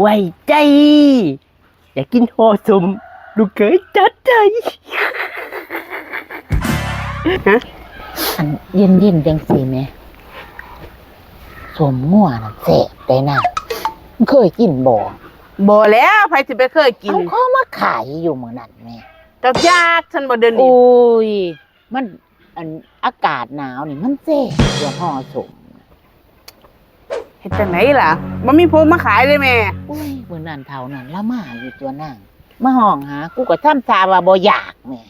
ไว้ใจ อยากกินห่อสมลูกเขยจัดใจอันเย็นเย็นๆจังสีแหมสมงัวน่ะแซ่บได้น่ะเคยกินบ่บ่แล้วใครสิไปเคยกินเอาเขามาขายอยู่มื้อนั้นแหม่เจ้ายากฉันบ่เดินนี่โอ้ย มันอันอากาศหนาวนี่มันแซ่บตัวห่อสม เฮ็ดจังไหนล่ะบ่มีพวกมาขายเลยแม่โอ้ยมื้อนั้นเท่านั้นละมาอยู่ตัวนางมาห้องหา กูก็ทำตาว่าบ่อยากแหม่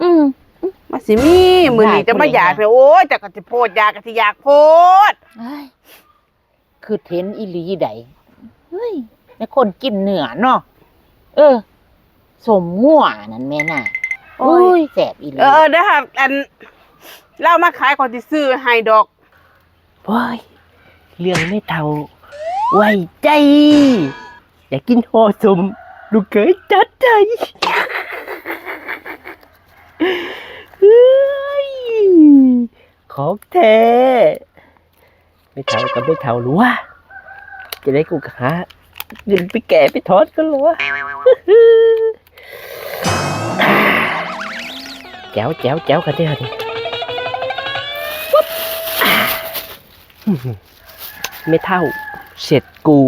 อืมมาสิมีมื้อนี้ได้จะมาผู้ใดอยากนะแต่โอ้ยจะก็สิโพดอยากก็สิอยากโพดเอ้ยคือเทนอีหลีใดเฮ้ยในคนกินเนื้อเนาะเออ สมงัวนั่นแม่น่ะโอ้ยแสบอีหลีเออเออเด้อค่ะอันเรามาขายขอสิซื้อให้ดอกบอย เรื่องไม่เท่า ไว้ใจ อยากกินห่อสมลูกเขยจัดใจเฮ้ยของแท้ไม่เท่ากับไม่เท่าหรือวะจะได้กูหาเงินไปแก่ไปทอดกันหรอวะแจ๋วแจ๋วแจ๋วกันเด้อดิ ปุ๊บอ่าไม่เท่าเสร็จกู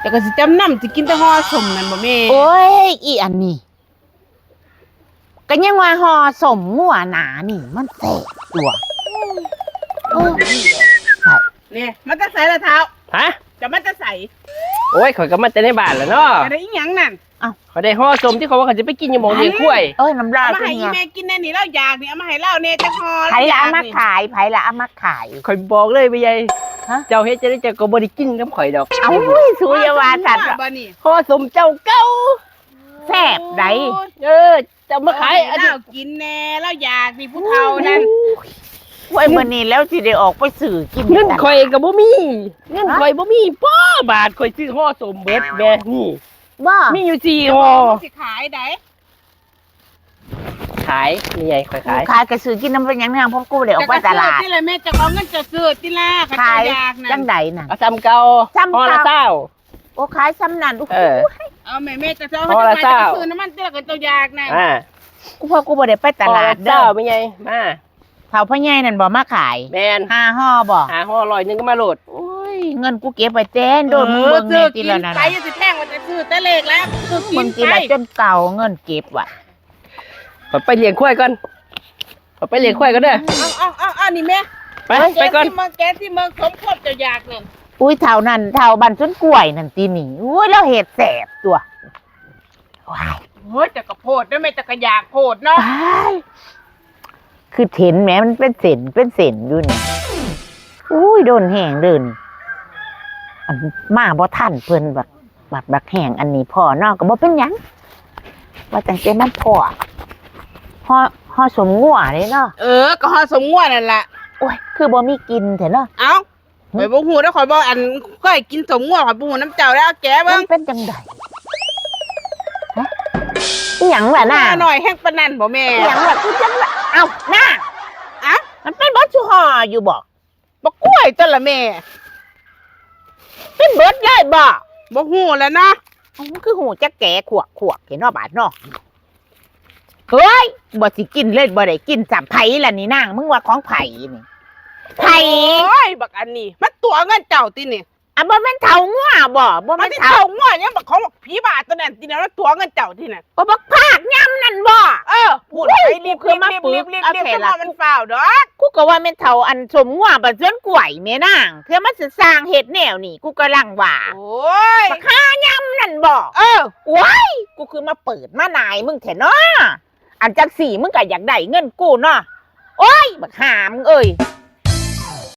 แต่ก็สิจำนำสิกินแต่ห่อสมนั่นบ่แม่โอ้ยอีอันนี้ก็ยังว่าห่อสมงัวหนานี่ มันแสบตัวเออใช่นี่มันจะใส่ละเท้าฮะจะมันจะใส่ โอ้ยข่อยก็มาแต่ในบ้านแหล้วเนาะจะได้อีหยังนั่นเขาได้ห่อสมที่เขาว่าเขาจะไปกินอยู่หมองเลี้ยงกล้วยเอ้ยน้ำลาเอายมาขึ้นให้อีไงแม่กินแน่นี่เราอยากนี่เอามาให้เราเนี่ยจะห่อไผละเอายกมานี่ขายไผละเอามาขาย ข่อยบอกเลยไปยัยฮะ เจ้าเฮ็ดจะได้เจ้าก็บ่ได้กินกับข่อยดอกเอาอุ้ยสุยาวาสัตว์ บ่นี่ห่อสมเจ้าเก่าแสบไดเออเจะมาขายอันนี้เรากินแน่เราอยากนี่ผู้เฒ่านั่น ไว้มื้อนี้แล้วสิได้ออกไปสื่อกินเงินกันข่อยก็บ่มีเงินข่อยบ่มีป้อบาทข่อยซื้อห่อสมเบิดแม่นี่บ่มีอยู่สี่จะห่บออกว่าสิขายได้ขายนี่ไงข่อยขายขายกระสือกินน้ำเป็นหยังเนี่ยเพราะกูได้ออกไปตลาดที่เลยแม่จะเอาเงินจะซื้อที่ล่ะก็จะขายอยากนั่จันงใดน่ะเอาซ้ำเก่าซ้ำเก่าห่อละเศร้าโอ้ขายซ้ำนั่นเออเอาแม่แม่จะซื้อพอละจะเจ้าซื้อน้ำมันที่ละก็จะอยากนั่นอ่ากูพอกูบ่ได้ไปตลาดห่อละเด้เศร้าอเป็นไงมา เผาพ่อใหญ่นั่นบ่มาขายแมนห้าห่อบ่หาห่อร้อยหนึงก็มาโหลดโอ้ยเงินกูเก็บไปแจ้นโดนมึงเออเบิ่งซื้แน่อทีกินละนั่นไปน่ะจะแท่งมันจะซื้อแต่เล็กแล้วซื้อกิมึนงกินไปละจนเก่าเงินเก็บว่ะขอไปเลี้ยงควายก่อนขอไปเลี้ยงควายก่อนเด้อเอาเอาเอาเอานี่แม่ไปไปก่อน แที่เมืองแกที่เมืองสมควบจะอยากนั่นอุ้ยเท่านั้นเท่าบันจนกล้วยนั่นตีนี่อุ้ยแล้วเห็ดแสบตัวว้ายโอ้ยจะกระโพดด้วยแม่จะกระอยากโพดเนาะว้าย คือเห็นแหมมันเป็นเส้นเป็นเส้นอยู่นี่อุ้ยโดนแห้งเดินอันมาบ่ทันเพิ่นบักบักบักแห้งอันนี้พ่อนอกก็บ่เป็นหยังว่าจังซี่มันพ่อห่อห่อสมงัวเลยเนาะเออ ก็ฮอดสมงวนั่นแหละโอ้ยคือบ่มีกินเถอะเนาะเอ้าข่อยบ่ฮู้แล้วข่อยบ่อันข่อยกินสมงวข่อยบ่ฮู้น้ำเจ้าแล้วแกมัเบิ่งนเป็นจังไดฮะอ หยังล่ะหน่ะน้าหน่อยแห้งปานนั้นบ่แม่อหยังล่ะคือจังล่ะเอ้าน่ะเอ้ามันเป็นบอสชูห่ออยู่บ่บ่กล้วยตัวละแม่ เป็นเบิดเลยบ่บ่ฮู้แล้วนะอ๋อคือหูจะแก่ขวกขวกเห็นเนาะบาดเนาะเฮ้ยบ่สิกินเลยบ่ได้กินสับไผ่ล่ะนี่นางมึงว่าของไผ่นี่ไผ่โอ้ยบักอันนี้มันตัวเงินเจ้าตินี่ อะบ่แม่นเฒ่างัวบ่บ่มัแม่นนสิเฒ่าเท่าง้อยังบักของบักผีบาตัวนั้นติเนี่ยมันตัวเงินเจ้าที่นั่นบ่บักพากย่ำนั่นบ่ เออพูดโอ้ยไปรีบคือมารีบปึรีกบรีบเอารีบแขนจะละมามันฝ่าวดอกกูก็ว่าแม่นเฒ่าอันสมงัวบ่เซินกล้วยแม่นางเพื่อมันสิสร้างเฮ็ดแนวนี่กูกำลังว่าโอ้ยบักห้าย่ำนั่นบ่ เออว้ายกูคือมาเปิดมานายมึงแท้เนาะอันจักสี่มึงก็อยากได้เงินกูเนาะโอ้ย บักหามงเอ้ย